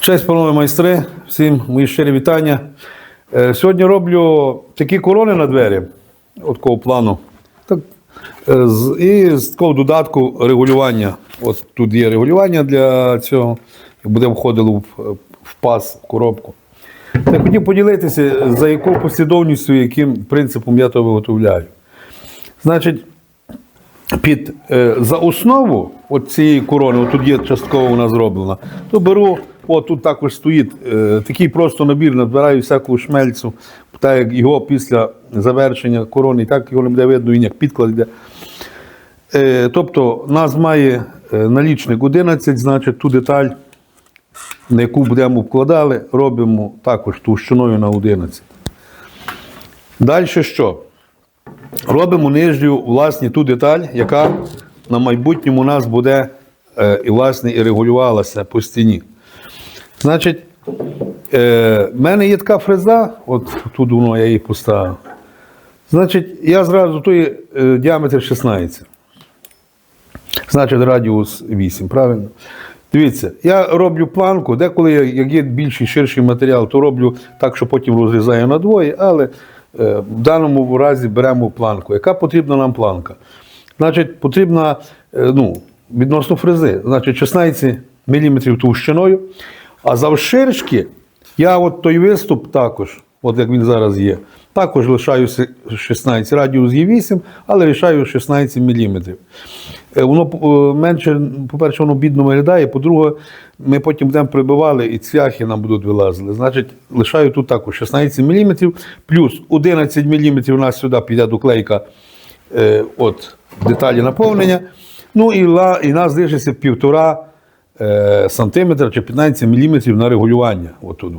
Честь, панове майстри, всім мої щирі вітання. Е, Сьогодні роблю такі корони на двері, от такого плану. Так, е, і з такого додатку регулювання. От тут є регулювання для цього, як буде входило в, в паз, в коробку. Я хотів поділитися, за якою послідовністю, яким принципом я то виготовляю. Значить, під, е, за основу от цієї корони, от тут є частково вона зроблена, то беру, от тут також стоїть е, такий просто набір, набираю всяку шмельцю, так як його після завершення корони, так його не буде видно, він як підклад йде. Е, тобто, нас має е, налічник 11, значить ту деталь, на яку будемо вкладали, робимо також товщиною на 11. Далі що? Робимо нижню, власне, ту деталь, яка на майбутньому у нас буде е, і, власне, і регулювалася по стіні. Значить, е, в мене є така фреза, от тут воно я її поставив. Значить, я зразу той е, діаметр 16. Значить, радіус 8, правильно? Дивіться, я роблю планку, деколи, як є більший ширший матеріал, то роблю так, що потім розрізаю на двоє, але е, в даному разі беремо планку. Яка потрібна нам планка? Значить, потрібна е, ну, відносно фрези, значить, 16 мм товщиною, а завширшки я от той виступ також, от як він зараз є, також лишаю 16, радіус є 8, але лишаю 16 мм. Е, Воно е, менше, по-перше, воно бідно виглядає, по-друге, ми потім будемо прибивали і цвяхи нам будуть вилазили. Значить, лишаю тут також 16 мм, плюс 11 мм у нас сюди піде доклейка е, от, деталі наповнення. Ну і, і нас лишиться півтора е, сантиметра чи 15 мм на регулювання. Отут.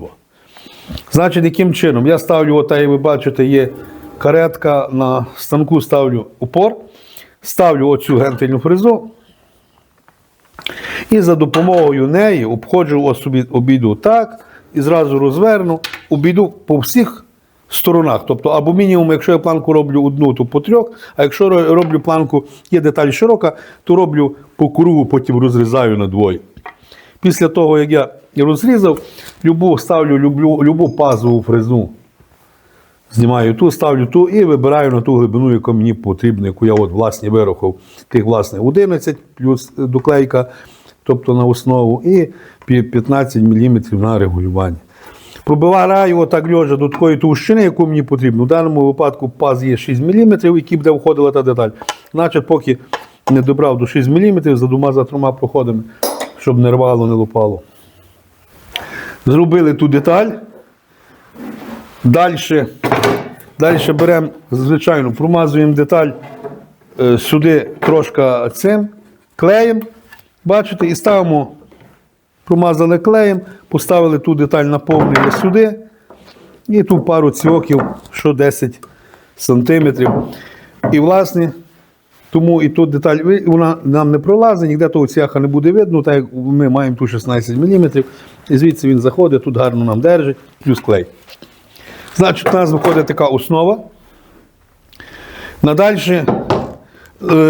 Значить, яким чином? Я ставлю, от, як ви бачите, є каретка на станку, ставлю упор, ставлю оцю гентельну фрезу. І за допомогою неї обходжу собі обійду так, і зразу розверну, обійду по всіх сторонах. Тобто, або мінімум, якщо я планку роблю одну, то по трьох, а якщо роблю планку, є деталь широка, то роблю по кругу, потім розрізаю на двоє. Після того, як я розрізав, любу, ставлю люблю, любу пазову фрезу. Знімаю ту, ставлю ту і вибираю на ту глибину, яка мені потрібна, яку я от, власне вирахував. Тих, власне, 11 плюс доклейка, тобто на основу, і 15 мм на регулювання. Пробиваю отак льожа до такої товщини, яку мені потрібно. В даному випадку паз є 6 мм, який буде входила та деталь. Значить, поки не добрав до 6 мм, за двома за трьома проходами, щоб не рвало, не лопало. Зробили ту деталь. Далі, далі беремо, звичайно, промазуємо деталь е, сюди трошки цим клеєм. Бачите, і ставимо, промазали клеєм, поставили ту деталь наповнення сюди. І ту пару цвоків, що 10 сантиметрів. І, власне, тому і тут деталь вона нам не пролазить, ніде того цяха не буде видно, так як ми маємо тут 16 мм. І звідси він заходить, тут гарно нам держить, плюс клей. Значить, у нас виходить така основа. Надальше е,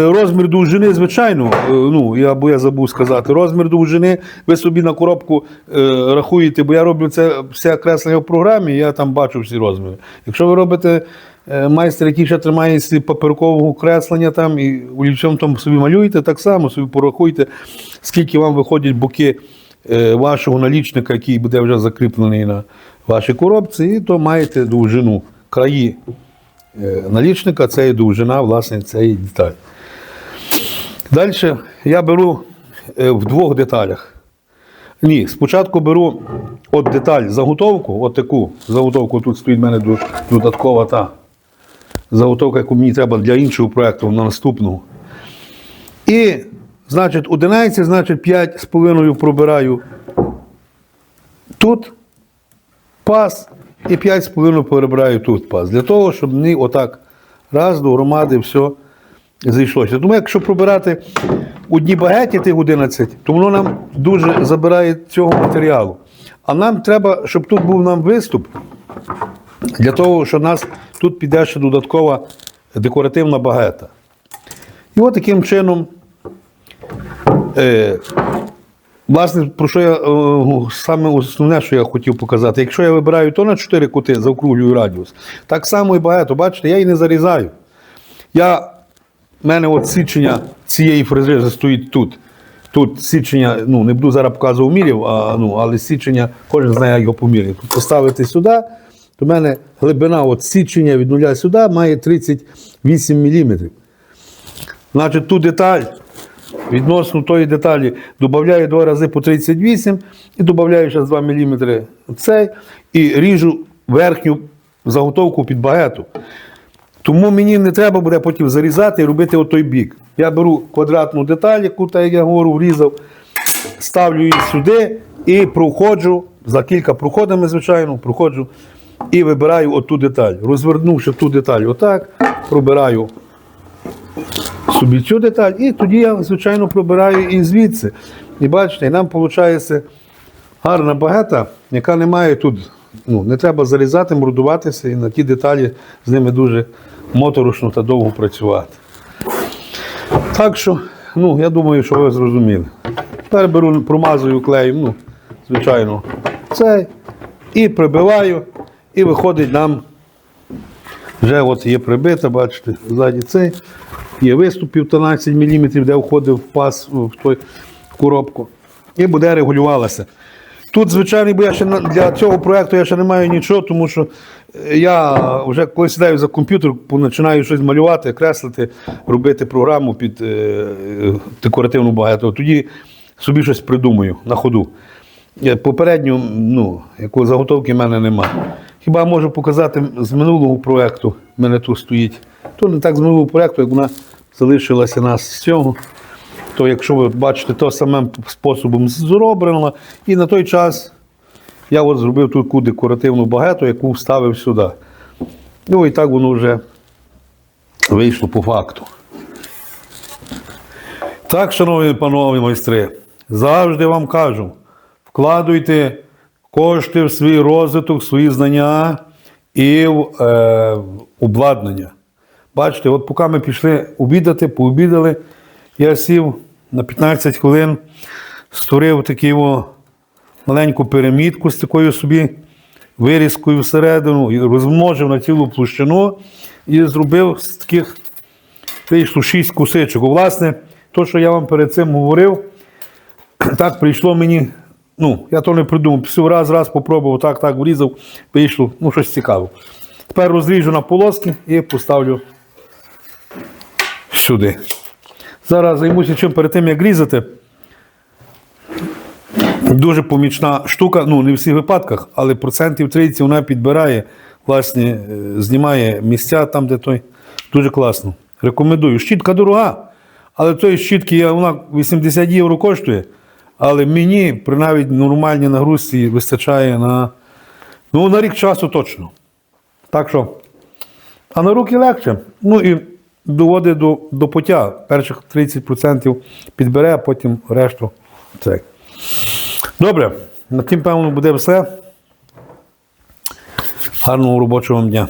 розмір довжини, звичайно, е, ну, я, бо я забув сказати, розмір довжини ви собі на коробку е, рахуєте, бо я роблю це все креслення в програмі, я там бачу всі розміри. Якщо ви робите майстер, який ще тримається паперкового креслення там і олівцем там собі малюєте, так само собі порахуйте, скільки вам виходять боки е, вашого налічника, який буде вже закріплений на вашій коробці, і то маєте довжину краї е, налічника, це є довжина власне цієї деталі. Далі я беру е, в двох деталях. Ні, спочатку беру от деталь заготовку, от таку заготовку, тут стоїть в мене додаткова та заготовка, яку мені треба для іншого проєкту на наступного. І, значить, 11, значить, 5,5 пробираю тут паз і 5,5 перебираю тут паз. Для того, щоб мені отак раз до громади все зійшлося. Тому якщо пробирати одні багеті тих 11, то воно нам дуже забирає цього матеріалу. А нам треба, щоб тут був нам виступ, для того, що в нас тут піде ще додаткова декоративна багета. І от таким чином е, Власне, про що я е, саме основне, що я хотів показати, якщо я вибираю то на 4 кути, заокруглюю радіус, так само і багато, бачите, я її не зарізаю. Я, в мене от січення цієї фрези стоїть тут. Тут січення, ну не буду зараз показувати мірів, а, ну, але січення, кожен знає, як його поміряти. Тут поставити сюди, то в мене глибина от січення від нуля сюди має 38 мм. Значить, ту деталь відносно тої деталі додаю два рази по 38 і додаю ще 2 мм цей і ріжу верхню заготовку під багету. Тому мені не треба буде потім зарізати і робити отой бік. Я беру квадратну деталь, яку, так як я говорю, врізав, ставлю її сюди і проходжу, за кілька проходами, звичайно, проходжу і вибираю оту деталь. Розвернувши ту деталь отак, пробираю собі цю деталь, і тоді я, звичайно, пробираю і звідси. І бачите, нам виходить гарна багета, яка не має тут. Ну, не треба зарізати, мордуватися, і на ті деталі з ними дуже моторошно та довго працювати. Так що, ну, я думаю, що ви зрозуміли. Тепер беру, промазую клеєм, ну, звичайно, цей, і прибиваю, і виходить нам вже от є прибита, бачите, ззаді цей. Є виступ 15 мм, де входив пас в той в коробку. І буде регулювалася. Тут, звичайно, бо я ще для цього проєкту я ще не маю нічого, тому що е, я вже коли сідаю за комп'ютер, починаю щось малювати, креслити, робити програму під е, декоративну багато. Тоді собі щось придумаю на ходу. Е, Попередню, ну, якої заготовки в мене немає. Хіба можу показати з минулого проєкту, в мене тут стоїть. То не так з минулого проєкту, як вона залишилася нас з цього. То якщо ви бачите, то самим способом зроблено. І на той час я от зробив таку декоративну багету, яку вставив сюди. Ну і так воно вже вийшло по факту. Так, шановні панове майстри, завжди вам кажу, вкладуйте кошти в свій розвиток, в свої знання і в е, обладнання. Бачите, от поки ми пішли обідати, пообідали, я сів на 15 хвилин, створив таку маленьку пірамідку з такою собі вирізкою всередину, розмножив на цілу площину і зробив з таких вийшло шість кусичок. Власне, то, що я вам перед цим говорив, так прийшло мені. Ну, я то не придумав. Всю раз, раз попробував, так, так врізав, вийшло, ну, щось цікаве. Тепер розріжу на полоски і поставлю сюди. Зараз займуся чим перед тим, як різати. Дуже помічна штука, ну не в всіх випадках, але процентів 30 вона підбирає, власне, е, знімає місця там, де той. Дуже класно. Рекомендую. Щітка дорога, але тої щітки вона 80 євро коштує. Але мені при навіть нормальній нагрузці вистачає на, ну, на рік часу точно. Так що, а на руки легше. Ну і доводить до, до пуття. Перших 30% підбере, а потім решту цей. Добре, на тим, певно, буде все. Гарного робочого дня.